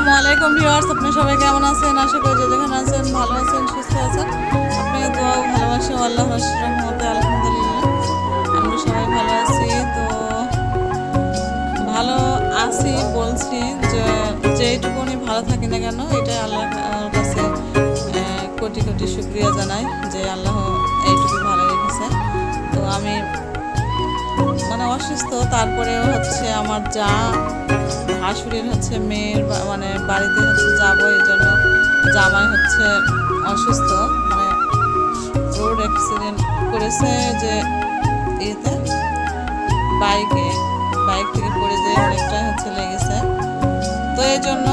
আসসালামু আলাইকুম ভিউয়ার্স, আপনি সবাই কেমন আছেন? আশা করি যেখানে আছেন ভালো আছেন, সুস্থ আছেন। আপনি ও ভালোবাসা আল্লাহ রহমতে আলহামদুলিল্লাহ। আমরা সবাই ভালো আছি। তো ভালো আছি বলছি যে যেইটুকুনি ভালো থাকি না কেন, এটাই আল্লাহর কাছে কোটি কোটি শুক্রিয়া জানাই যে আল্লাহ এইটুকু ভালো রেখেছে। তো আমি মানে অসুস্থ, তারপরেও হচ্ছে আমার যা ভাসুরের হচ্ছে মেয়ের মানে বাড়িতে হচ্ছে যাব, এই জন্য জামাই হচ্ছে অসুস্থ। মানে রোড অ্যাক্সিডেন্ট করেছে যে ইয়েতে, বাইকে, বাইক থেকে পড়ে যে অনেকটা হচ্ছে লেগেছে। তো এই জন্য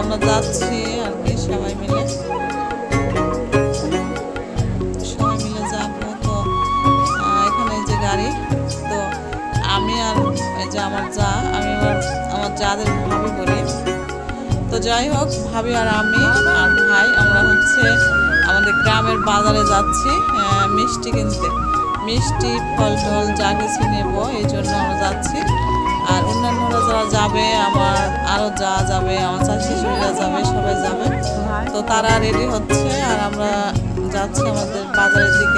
আমরা যাচ্ছি আর কি। আমার যা আমি আমার যাদের ভাবি বলি। তো যাই হোক ভাবি আর আমি আর ভাই আমরা হচ্ছে আমাদের গ্রামের বাজারে যাচ্ছি মিষ্টি কিনতে। মিষ্টি ফল টল যা কিছু নেব এই জন্য আমরা যাচ্ছি। আর অন্যান্যরা যারা যাবে আমার আরও যা যাবে আমার চাষি শিশুরা যাবে সবাই যাবে। তো তারা রেডি হচ্ছে আর আমরা যাচ্ছি আমাদের বাজারের দিকে।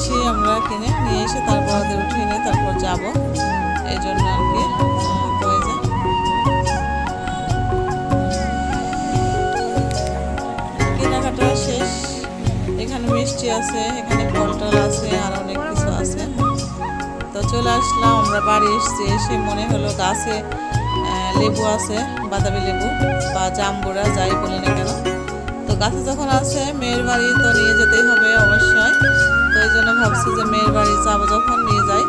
আসি আমরা কিনে নিয়ে এসে তারপর ওদের উঠিয়ে নিয়ে তারপর যাব। এই জন্য আর কি আহ, তো এই যে কেনাকাটা শেষ। এখানে মিষ্টি আছে এখানে ফলটল আছে আর অনেক কিছু আছে। তো চলে আসলাম আমরা বাড়ি এসেছি এসে মনে হলো গাছে লেবু আছে বাদামি লেবু বা জাম্বুরা যাই বলে না কেন। তো গাছে যখন আছে মেয়ের বাড়ি তো নিয়ে যেতেই হবে অবশ্যই। তো এই জন্য ভাবছি যে মেয়ের বাড়ি যাব যখন, নিয়ে যাই।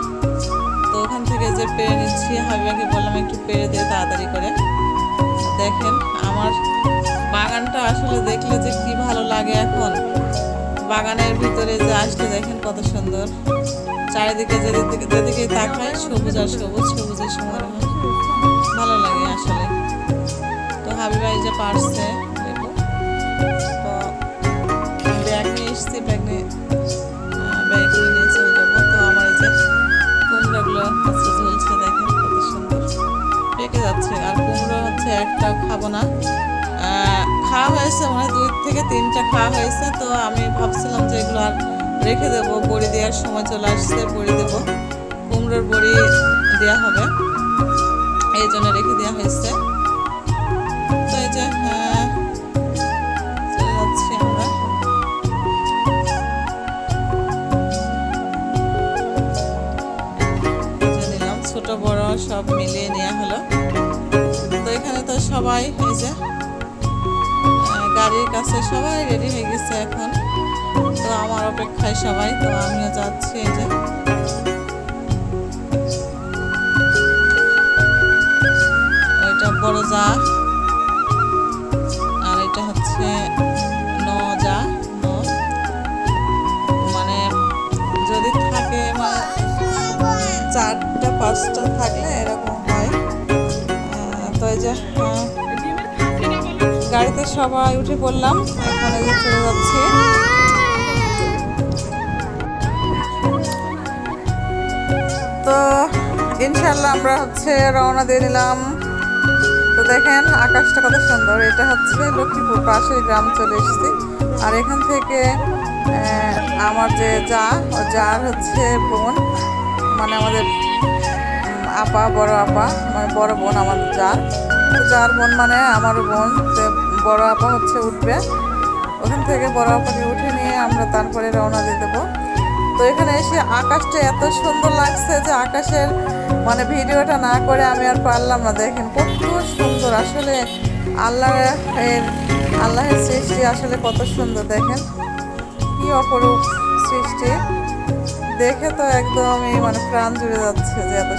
তো ওখান থেকে যে পেরে নিচ্ছি, হাবিবাকে বললাম একটু পেরে দিয়ে তাড়াতাড়ি করে। দেখেন, আমার বাগানটা আসলে দেখলে যে কি ভালো লাগে এখন। বাগানের ভিতরে যে আসলে দেখেন কত সুন্দর। চারিদিকে যেদিকে যেদিকে তাকায়, সবুজ আর সবুজ, সবুজের সময় ভালো লাগে আসলে। তো হাবিবা এই যে পারছে লেবু খাব না। খাওয়া হয়েছে মানে দুই থেকে তিনটা খাওয়া হয়েছে, তো আমি ভাবছিলাম যে এগুলো আর রেখে দেবো। বড়ি দেওয়ার সময় চলে আসছে, বড়ি দেবো। কুমড়োর বড়ি দেওয়া হবে, এই জন্য রেখে দেওয়া হয়েছে। সবাই এই যে গাড়ির কাছে সবাই রেডি হয়ে গেছে এখন। তো আমার অপেক্ষায় সবাই, তো আমিও যাচ্ছি এই যে। ওইটা বড় যা। আর এটা হচ্ছে ন যা মানে যদি থাকে চারটা, পাঁচটা থাকলে এরকম হয়। তো এই যে গাড়িতে সবাই উঠে পড়লাম, এখন চলে যাচ্ছি। তো ইনশাল্লাহ আমরা হচ্ছে রওনা দিয়ে নিলাম। তো দেখেন, আকাশটা কত সুন্দর। এটা হচ্ছে লক্ষ্মীপুর পাশের গ্রাম, চলে এসেছি। আর এখান থেকে আমার যে যা, যার হচ্ছে বোন মানে আমাদের আপা, বড় আপা মানে বড় বোন আমাদের যার। যার বোন মানে আমার বোন বড় আপা হচ্ছে উঠবে। ওখান থেকে বড় আপাকে উঠে নিয়ে আমরা তারপরে রওনা দিয়ে দেবো। তো এখানে এসে আকাশটা এত সুন্দর লাগছে যে আকাশের মানে ভিডিওটা না করে আমি আর পারলাম না। দেখেন কত সুন্দর, আসলে আল্লাহ এর আল্লাহের সৃষ্টি আসলে কত সুন্দর, দেখেন। কি অপরূপ সৃষ্টি। দেখে তো একদমই মানে প্রাণ জুড়ে যাচ্ছে যে এত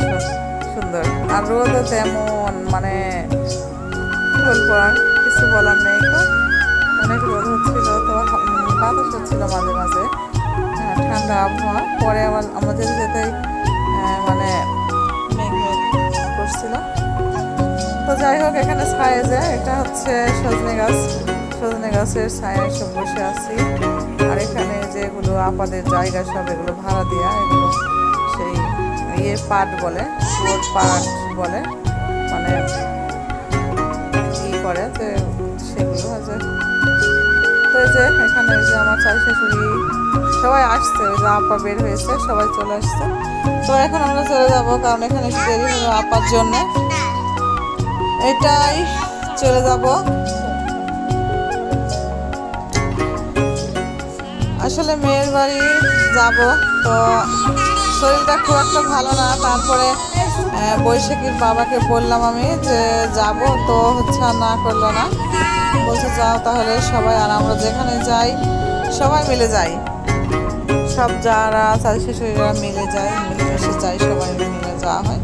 সুন্দর। আর রোদও তেমন মানে কি বলব কিছু বলার নেই তো অনেক রোদ হচ্ছিল তো বাতাস হচ্ছিল মাঝে মাঝে। হ্যাঁ, ঠান্ডা আবহাওয়া। পরে আবার আমাদের যেতে মানে মেঘ করছিল। তো যাই হোক এখানে ছায়া যায় এটা হচ্ছে সজনে গাছ। সজনে গাছের ছায়ায় সব বসে আছি। আর এখানে যেগুলো আপাদের জায়গা সব এগুলো ভাড়া দেওয়া এগুলো সেই ইয়ে পাট বলে পাট বলে। মানে যে এখানে যে আমার চাই শাশুড়ি সবাই আসছে ওই যে আপা বের হয়েছে, সবাই চলে আসছে। তো এখন আমরা চলে যাব, কারণ এখানে একটু দেরি হলো আপার জন্য। এটাই চলে যাব। আসলে মেয়ের বাড়ি যাব, তো শরীরটা খুব একটা ভালো না। তারপরে বৈশাখীর বাবাকে বললাম আমি যে যাব, তো হচ্ছে না করল না। বলছে, যাও তাহলে সবাই আর আমরা যেখানে যাই, সবাই মিলে যাই। সব যারা চারি শিশুরা মিলে যায় মিলেমিশে যাই সবাই মিলে যাওয়া হয়।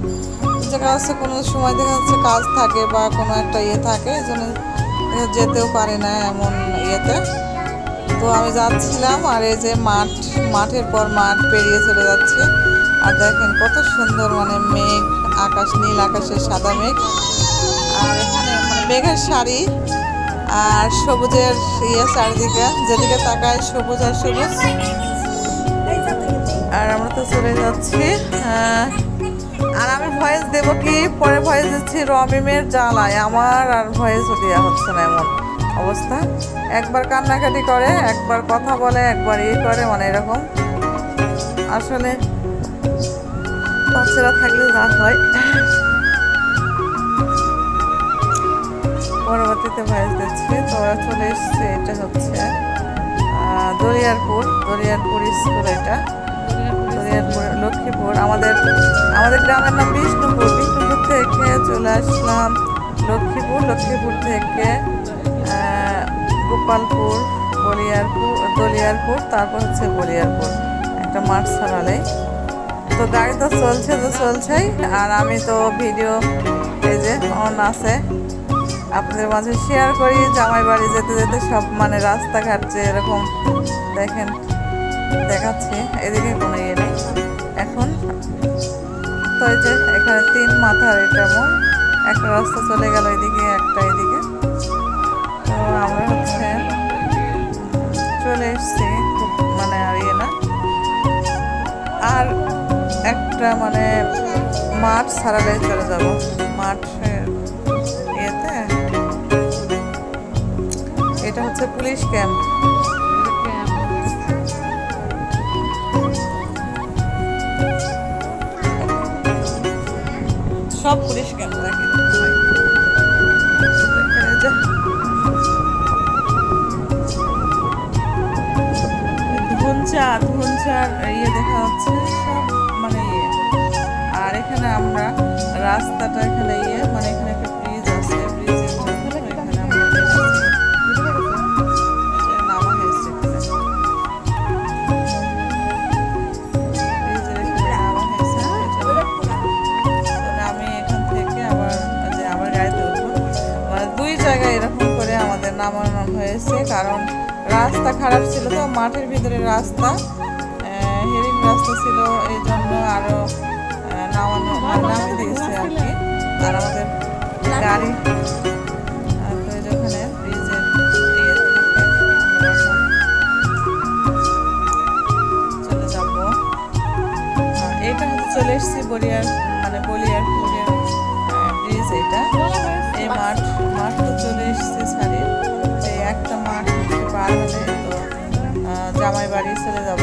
যেটা হচ্ছে কোনো সময় দেখা যাচ্ছে কাজ থাকে বা কোনো একটা ইয়ে থাকে, এই জন্য যেতেও পারে না এমন ইয়েতে। তো আমি যাচ্ছিলাম আর এই যে মাঠ, মাঠের পর মাঠ পেরিয়ে চলে যাচ্ছে। আর দেখেন কত সুন্দর মানে মেঘ, আকাশ, নীল আকাশের সাদা মেঘ। আর এখানে মানে মেঘের শাড়ি আর সবুজের ইয়ে চারিদিকে, যেদিকে তাকায় সবুজ আর সবুজ। আর আমরা তো চলে যাচ্ছি আর আমি ভয়েস দেবো কি? পরে ভয়েস দিচ্ছি রমিমের জ্বালায়। আমার আর ভয়েস দেওয়া হচ্ছে না এমন অবস্থা। একবার কান্নাকাটি করে, একবার কথা বলে, একবার ইয়ে করে মানে এরকম। আসলে বাচ্চারা থাকলে যা হয়। পরবর্তীতে ভয়েস দিচ্ছি তোমরা চলে এসছে, এটা হচ্ছে দরিয়ারপুর দরিয়ারপুর স্কুল এটা। দরিয়ারপুর, লক্ষ্মীপুর, আমাদের আমাদের গ্রামের নাম বিষ্ণুপুর। বিষ্ণুপুর থেকে চলে আসলাম লক্ষ্মীপুর লক্ষ্মীপুর থেকে গোপালপুর, বলিয়ারপুর, দলিয়ারপুর, তারপর হচ্ছে বলিয়ারপুর, একটা মাঠ ছাড়ালে। তো গাড়ি তো চলছে তো চলছেই, আর আমি তো ভিডিও পেজে অন আছে। আপনাদের মাঝে শেয়ার করি জামাই বাড়ি যেতে যেতে সব মানে রাস্তাঘাট যে এরকম দেখেন, দেখাচ্ছি, এদিকে কোনো ইয়ে নেই। এখন, তো যে এখানে তিন মাথার এটা মোড়, একটা রাস্তা চলে গেল এদিকে, একটা এদিকে। তো আমরা হচ্ছে চলে এসছি মানে আর ইয়ে না। আর একটা মানে মাঠ ছাড়ালে চলে যাব, মাঠ এটা হচ্ছে পুলিশ ক্যাম্প। সব পুলিশ ক্যাম্প রাখি ধুনচা ধুনচার ইয়ে দেখা সব মানে ইয়ে আর এখানে আমরা রাস্তাটা এখানে ইয়ে মানে এখানে একটা হয়েছে কারণ রাস্তা খারাপ ছিল তো মাঠের ভিতরে রাস্তা হেরিং রাস্তা ছিল এই জন্য আরও আহ, নামানো মানে নামিয়ে দিয়েছে আর কি। আর আমাদের গাড়ি ব্রিজের ইয়ে চলে যাব। এইটা হচ্ছে চলে এসেছি বলিয়ার মানে বলিয়ারপুরের ব্রিজ এটা এই মাঠ মাঠ তো চলে এসেছে ছাড়ি জামাই বাড়ি চলে যাব।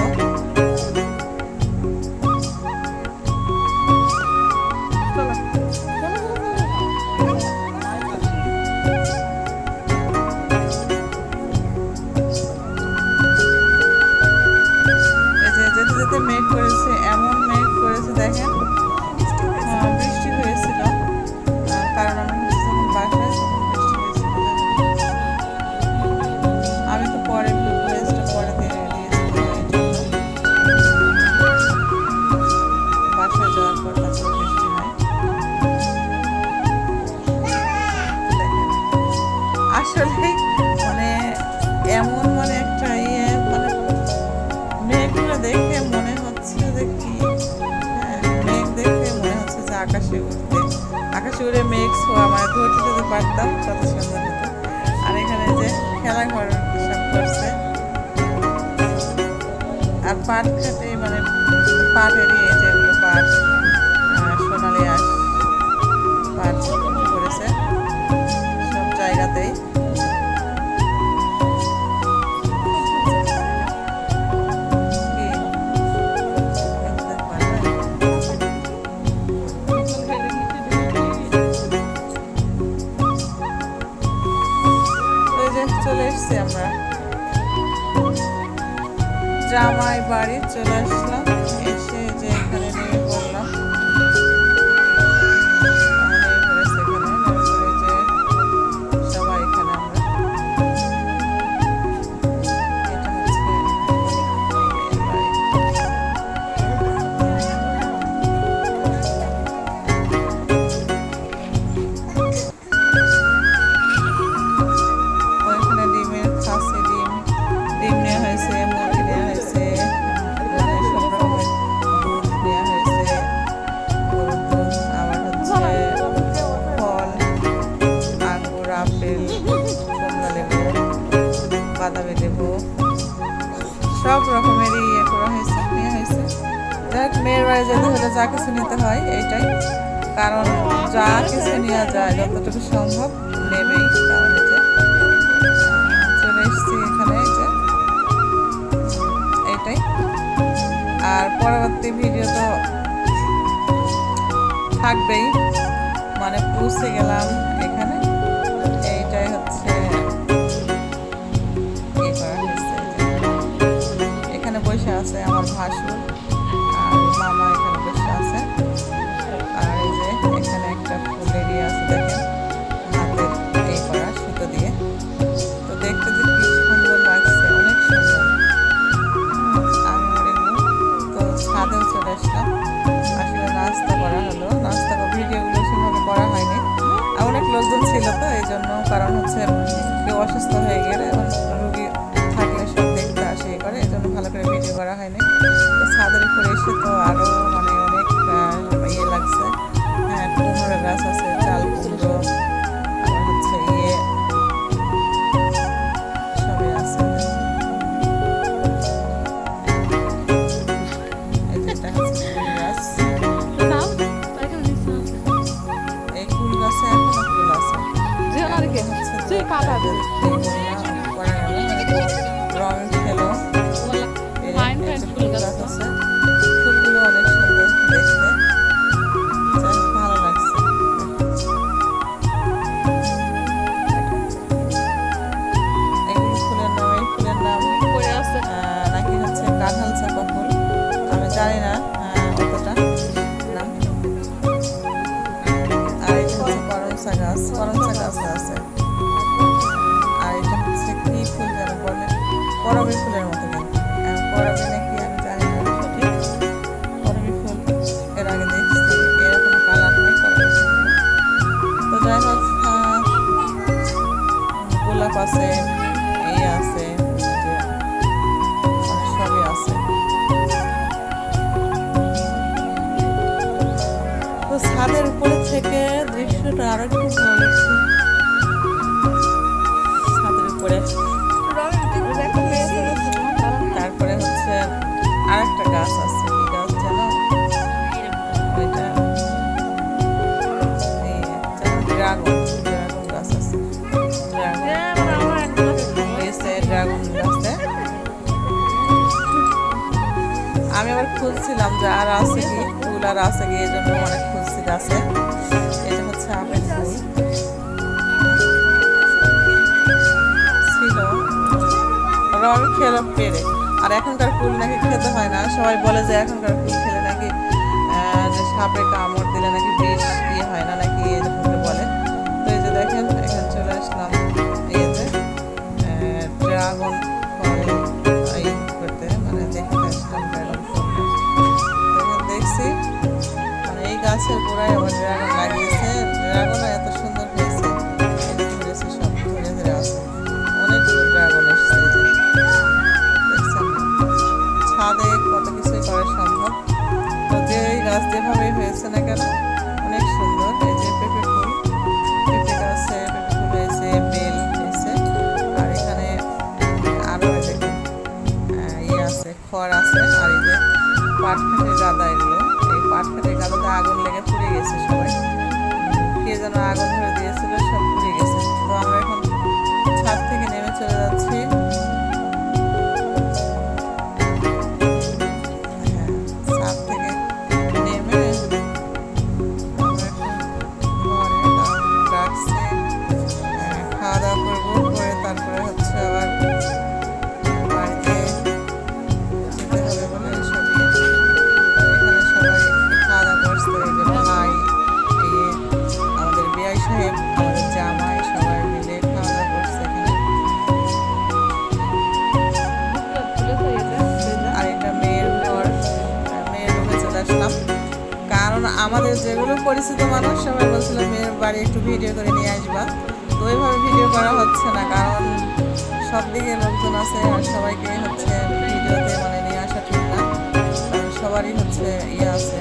যদি যত সুন্দর হতো আর এখানে যে খেলাঘর সব করছে। আর পাট খেতে মানে পাটেরই যেগুলো পাট মালিয়াস পাট। জামাই বাড়ি চলে আসলাম। যা কিছু নিতে হয় এটাই কারণ যা কিছু নেওয়া যায়, যতটুকু সম্ভব নেবেই। কারণ যে, চলে এসেছি এখানে যে এইটাই। আর পরবর্তী ভিডিও তো থাকবেই। মানে পৌঁছে গেলাম। চলে আসলে নাস্তা করা হলো। নাস্তা ভিডিওগুলো সেভাবে করা হয়নি। অনেক লোকজন ছিল তো, এই জন্য কারণ হচ্ছে কেউ অসুস্থ হয়ে গেলে রুগী থাকলে সব দেখতে আসে এ করে, এই জন্য ভালো করে ভিডিও করা হয়নি। ছাদের উপরে এসে তো আরও মানে অনেক ইয়ে লাগছে। হ্যাঁ কুমড়ো গাছ আছে চাল কুমড়ো। যে এটা হচ্ছে ফুল গাছ এই ফুল গাছে এখনও গাছ করমচা গাছ আছে আর এটা হচ্ছে কি ফুল যেন বলে? করবী ফুলের মতো হয় তো যাই হোক গোলাপ আছে, এই আছে সবই আছে। তো ছাদের উপরে থেকে দৃশ্যটা আরও খুব ভালো লাগছে ছাদের উপরে। তারপরে হচ্ছে আরেকটা গাছ আছে। কি গাছ ড্রাগন ড্রাগন গাছ আছে। ড্রাগন গাছে আমি আবার খুঁজছিলাম যে আর আছে কি? ফুল আর আছে কি? এই জন্য অনেক খুঁজছি গাছে। ফুল ছিল। রং খেলো পেরে। আর এখনকার ফুল নাকি খেতে হয় না। সবাই বলে যে এখনকার ফুল খেলে নাকি যে সাপে কামড় দিলে নাকি বিষ ইয়ে হয় না নাকি এরকম বলে। তো এই যে দেখেন, এখানে চলে আসলাম। ইয়েতে ড্রাগন ফল করতে। মানে দেখতে আসলাম ড্রাগন দেখছি মানে এই গাছের গোড়ায় আবার ড্রাগন এত সুন্দর সব ড্রাগন ছাদে কত করা সম্ভব। গাছ যেভাবেই না কেন, অনেক সুন্দর। হয়েছে আর এখানে ইয়ে আছে, খড় আছে। আর এই যে পাটখাটের গাদা এগুলো। এই পাটখাটের গাদাতে আগুন লেগে পুড়ে গেছে সবাই। পরিচিত মানুষ, সবাই বলছিল, মেয়ের বাড়ি একটু ভিডিও করে নিয়ে আসবা। তো ওইভাবে ভিডিও করা হচ্ছে না, কারণ সব দিকে লোকজন আছে আর সবাইকে হচ্ছে ভিডিওতে মানে নিয়ে আসা ঠিক না সবারই হচ্ছে ইয়ে আছে।